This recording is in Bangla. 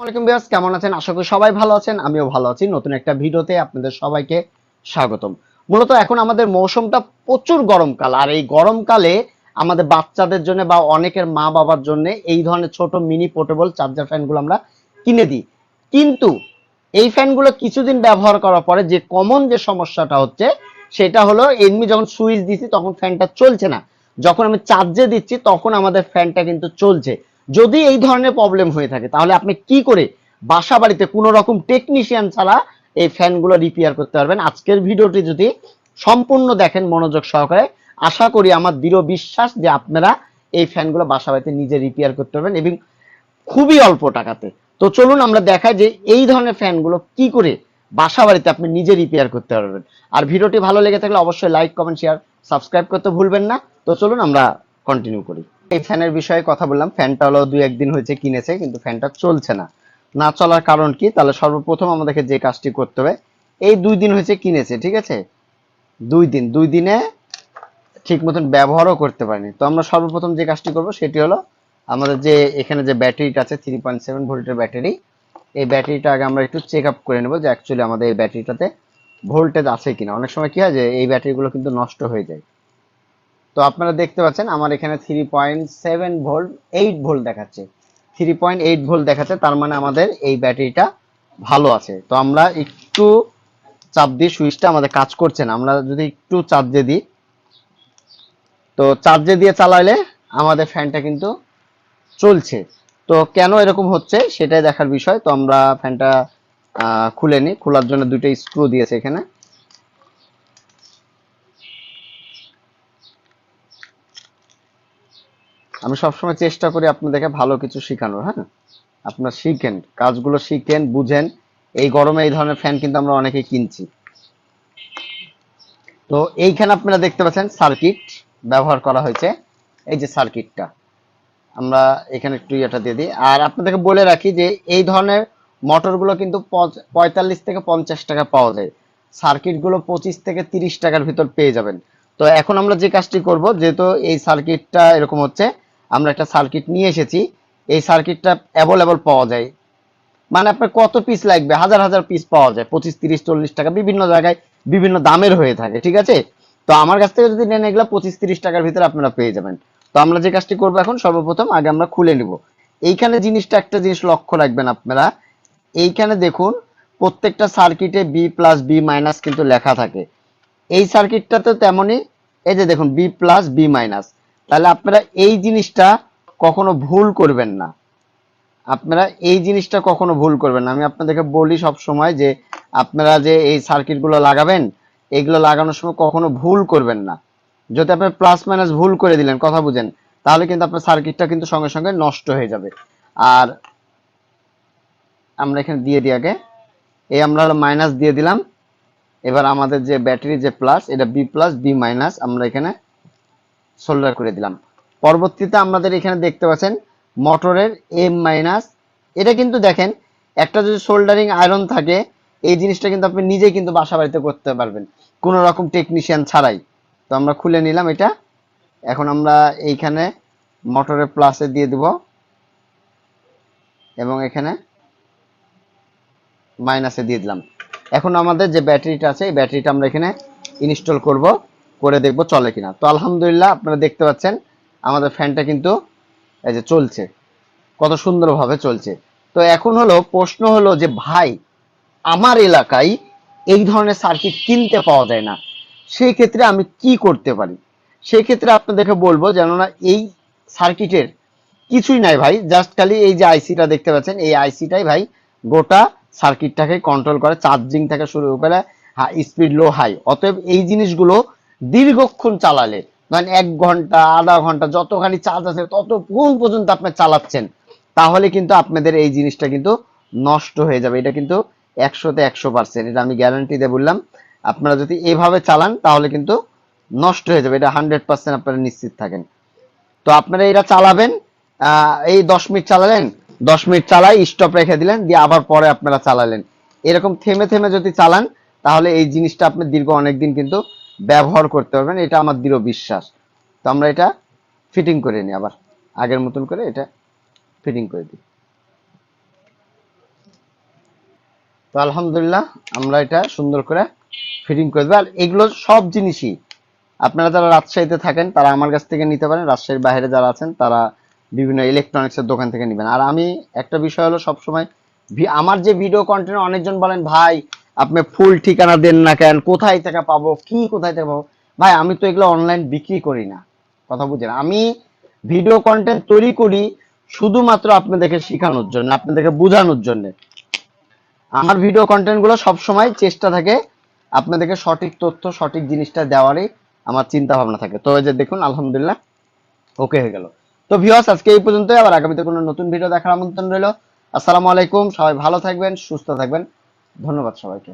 ওয়ালাইকুম বিয়াস কেমন আছেন? আশা করি সবাই ভালো আছেন, আমিও ভালো আছি। নতুন একটা ভিডিওতে আপনাদের সবাইকে স্বাগতম। মূলত এখন আমাদের মৌসুমটা প্রচুর গরমকাল, আর এই গরমকালে আমাদের বাচ্চাদের জন্য বা অনেকের মা বাবার জন্য এই ধরনের ছোট মিনি পোর্টেবল চার্জার ফ্যানগুলো আমরা কিনে দিই। কিন্তু এই ফ্যানগুলো কিছুদিন ব্যবহার করার পরে যে কমন যে সমস্যাটা হচ্ছে, সেটা হলো এমনি যখন সুইচ দিচ্ছি তখন ফ্যানটা চলছে না। যখন আমি চার্জে দিচ্ছি তখন আমাদের ফ্যানটা কিন্তু চলছে। যদি এই ধরনের প্রবলেম হয়ে থাকে, তাহলে আপনি কি করে বাসা বাড়িতে কোনো রকম টেকনিশিয়ান ছাড়া এই ফ্যানগুলো রিপেয়ার করতে পারবেন? আজকের ভিডিওটি যদি সম্পূর্ণ দেখেন মনোযোগ সহকারে, আশা করি আমার দৃঢ় বিশ্বাস যে আপনারা এই ফ্যানগুলো বাসা বাড়িতে নিজে রিপেয়ার করতে পারবেন এবং খুবই অল্প টাকাতে। তো চলুন আমরা দেখাই যে এই ধরনের ফ্যানগুলো কি করে বাসা বাড়িতে আপনি নিজে রিপেয়ার করতে পারবেন। আর ভিডিওটি ভালো লেগে থাকলে অবশ্যই লাইক কমেন্ট শেয়ার সাবস্ক্রাইব করতে ভুলবেন না। তো চলুন আমরা কন্টিনিউ করি। এই ফ্যানের বিষয়ে কথা বললাম। ফ্যানটা হলো দুই একদিন হয়েছে কিনেছে, কিন্তু ফ্যানটা চলছে না। না চলার কারণ কি? তাহলে সর্বপ্রথম আমাদেরকে যে কাজটি করতে হবে, এই দুই দিন হয়েছে কিনেছে, ঠিক আছে? দুই দিন, দুই দিনে ঠিক মতন ব্যবহারও করতে পারিনি। তো আমরা সর্বপ্রথম যে কাজটি করব, সেটি হলো আমাদের যে এখানে যে ব্যাটারিটা আছে থ্রি পয়েন্ট সেভেন ভোল্টের ব্যাটারি, এই ব্যাটারিটা আগে আমরা একটু চেক আপ করে নেব যে অ্যাকচুয়ালি আমাদের এই ব্যাটারিটাতে ভোল্টেজ আছে কিনা। অনেক সময় কি হয় যে এই ব্যাটারিগুলো কিন্তু নষ্ট হয়ে যায়। তো আপনারা দেখতে পাচ্ছেন, আমার এখানে three point seven volt eight volt দেখাচ্ছে। থ্রি পয়েন্ট এইট ভোল্ট দেখাচ্ছে, তার মানে আমাদের এই ব্যাটারিটা ভালো আছে। তো আমরা একটু চাপ দিয়ে সুইচটা আমাদের কাজ করছে না। আমরা যদি একটু চার্জে দিই, তো চার্জে দিয়ে চালাইলে আমাদের ফ্যানটা কিন্তু চলছে। তো কেন এরকম হচ্ছে সেটাই দেখার বিষয়। তো আমরা ফ্যানটা খুলে নিই। খোলার জন্য দুটো স্ক্রু দিয়েছে এখানে। আমি সবসময় চেষ্টা করি আপনাদেরকে ভালো কিছু শেখানোর হ্যাঁ? আপনারা শিখেন, কাজগুলো শিখেন, বুঝেন। এই গরমে এই ধরনের ফ্যান কিন্তু আমরা অনেকেই কিনছি। তো এইখানে আপনারা দেখতে পাচ্ছেন সার্কিট ব্যবহার করা হয়েছে। এই যে সার্কিটটা, আমরা এখানে একটু ইয়েটা দিয়ে দিই। আর আপনাদেরকে বলে রাখি যে এই ধরনের মোটরগুলো কিন্তু পঁয়তাল্লিশ থেকে পঞ্চাশ টাকা পাওয়া যায়। সার্কিটগুলো পঁচিশ থেকে তিরিশ টাকার ভিতর পেয়ে যাবেন। তো এখন আমরা যে কাজটি করব, যেহেতু এই সার্কিটটা এরকম হচ্ছে আমরা একটা সার্কিট নিয়ে এসেছি, এই সার্কিটটা অ্যাভেলেবল পাওয়া যায়। মানে আপনার কত পিস লাগবে? হাজার হাজার পিস পাওয়া যায়। পঁচিশ, তিরিশ, চল্লিশ টাকা বিভিন্ন জায়গায় বিভিন্ন দামের হয়ে থাকে, ঠিক আছে? তো আমার কাছ থেকে যদি নেন এগুলো পঁচিশ, তিরিশ টাকার ভিতরে আপনারা পেয়ে যাবেন। তো আমরা যে কাজটি করব এখন সর্বপ্রথম আগে আমরা খুলে নিব। এইখানে জিনিসটা একটা জিনিস লক্ষ্য রাখবেন আপনারা। এইখানে দেখুন, প্রত্যেকটা সার্কিটে বি প্লাস বি মাইনাস কিন্তু লেখা থাকে। এই সার্কিটটাতে তেমনই, এই যে দেখুন বি প্লাস বি মাইনাস তাহলে আপনারা এই জিনিসটা কখনো ভুল করবেন না। আপনারা এই জিনিসটা কখনো ভুল করবেন না। আমি আপনাদেরকে বলি সব সময় যে আপনারা যে এই সার্কিটগুলো লাগাবেন, এগুলো লাগানোর সময় কখনো ভুল করবেন না। যদি আপনি প্লাস মাইনাস ভুল করে দিলেন, কথা বুঝেন, তাহলে কিন্তু আপনার সার্কিটটা কিন্তু সঙ্গে সঙ্গে নষ্ট হয়ে যাবে। আর আমরা এখানে দিয়ে দিই আগে। এই আমরা মাইনাস দিয়ে দিলাম। এবার আমাদের যে ব্যাটারি যে প্লাস এটা বি প্লাস বি মাইনাস আমরা এখানে সোল্ডার করে দিলাম। পরবর্তীতে আমাদের এখানে দেখতে পাচ্ছেন মোটরের এম মাইনাস এটা কিন্তু দেখেন, একটা যদি সোল্ডারিং আয়রন থাকে, এই জিনিসটা কিন্তু আপনি নিজেই কিন্তু বাসা বাড়িতে করতে পারবেন। কোনো রকম টেকনিশিয়ান ছাড়াই। তো আমরা খুলে নিলাম এটা। এখন আমরা এইখানে মোটরের প্লাসে দিয়ে দেব। এবং এখানে মাইনাসে দিয়ে দিলাম। এখন আমাদের যে ব্যাটারিটা আছে, এই ব্যাটারিটা আমরা এখানে ইনস্টল করব। করে দেখব চলে কিনা। তো আলহামদুলিল্লাহ আপনারা দেখতে পাচ্ছেন, আমাদের ফ্যানটা কিন্তু এই যে চলছে, কত সুন্দরভাবে চলছে। তো এখন হলো প্রশ্ন হলো যে, ভাই, আমার এলাকায় এই ধরনের সার্কিট কিনতে পাওয়া যায় না সেই ক্ষেত্রে আমি কি করতে পারি? সেই ক্ষেত্রে আপনাদেরকে বলব যেন না এই সার্কিটের কিছুই নাই ভাই জাস্ট খালি এই যে আইসিটা দেখতে পাচ্ছেন, এই আইসিটাই ভাই গোটা সার্কিটটাকে কন্ট্রোল করে চার্জিং থেকে শুরু করে স্পিড লো হাই অতএব এই জিনিসগুলো দীর্ঘক্ষণ চালালে মানে এক ঘণ্টা, আধা ঘণ্টা, যতখানি চার্জ আছে ততক্ষণ পর্যন্ত আপনি চালাচ্ছেন, তাহলে কিন্তু আপনাদের এই জিনিসটা কিন্তু নষ্ট হয়ে যাবে। এটা কিন্তু একশোতে একশো পার্সেন্ট এটা আমি গ্যারান্টি দিয়ে বললাম। আপনারা যদি এভাবে চালান, তাহলে কিন্তু নষ্ট হয়ে যাবে। এটা হান্ড্রেড পার্সেন্ট আপনারা নিশ্চিত থাকেন। তো আপনারা এটা চালাবেন এই দশ মিনিট চালালেন, দশ মিনিট চালাই স্টপ রেখে দিলেন, দিয়ে আবার পরে আপনারা চালালেন। এরকম থেমে থেমে যদি চালান, তাহলে এই জিনিসটা আপনি দীর্ঘ অনেকদিন কিন্তু ব্যবহার করতে পারবেন, এটা আমার দৃঢ় বিশ্বাস। তো আমরা এটা ফিটিং করে নিই আবার, আগের মতন করে এটা ফিটিং করে দিই। তো আলহামদুলিল্লাহ, আমরা এটা সুন্দর করে ফিটিং করে দেবো। আর এগুলো সব জিনিসই আপনারা যারা রাজশাহীতে থাকেন, তারা আমার কাছ থেকে নিতে পারেন। রাজশাহীর বাইরে যারা আছেন, তারা বিভিন্ন ইলেকট্রনিক্সের দোকান থেকে নেবেন। আর আমি একটা বিষয় হলো সবসময়, আমার যে ভিডিও কন্টেন্ট অনেকজন বলেন, ভাই আপনি ফুল ঠিকানা দেন না কেন? কোথায় থেকে পাবো? কি কোথায় থেকে পাবো? ভাই, আমি তো এগুলো অনলাইন বিক্রি করি না। কথা বুঝেন আমি ভিডিও কন্টেন্ট তৈরি করি শুধুমাত্র আপনাদেরকে শেখানোর জন্য, আপনাদেরকে বোঝানোর জন্য। আমার ভিডিও কন্টেন্টগুলো সবসময় চেষ্টা থাকে আপনাদেরকে সঠিক তথ্য, সঠিক জিনিসটা দেওয়ারই আমার চিন্তা ভাবনা থাকে। তো যে দেখুন, আলহামদুলিল্লাহ ওকে হয়ে গেল। তো ভিউয়ার্স আজকে এই পর্যন্তই। আবার আগামীতে কোনো নতুন ভিডিও দেখার আমন্ত্রণ রইল। আসসালামু আলাইকুম। সবাই ভালো থাকবেন, সুস্থ থাকবেন। ধন্যবাদ সবাইকে।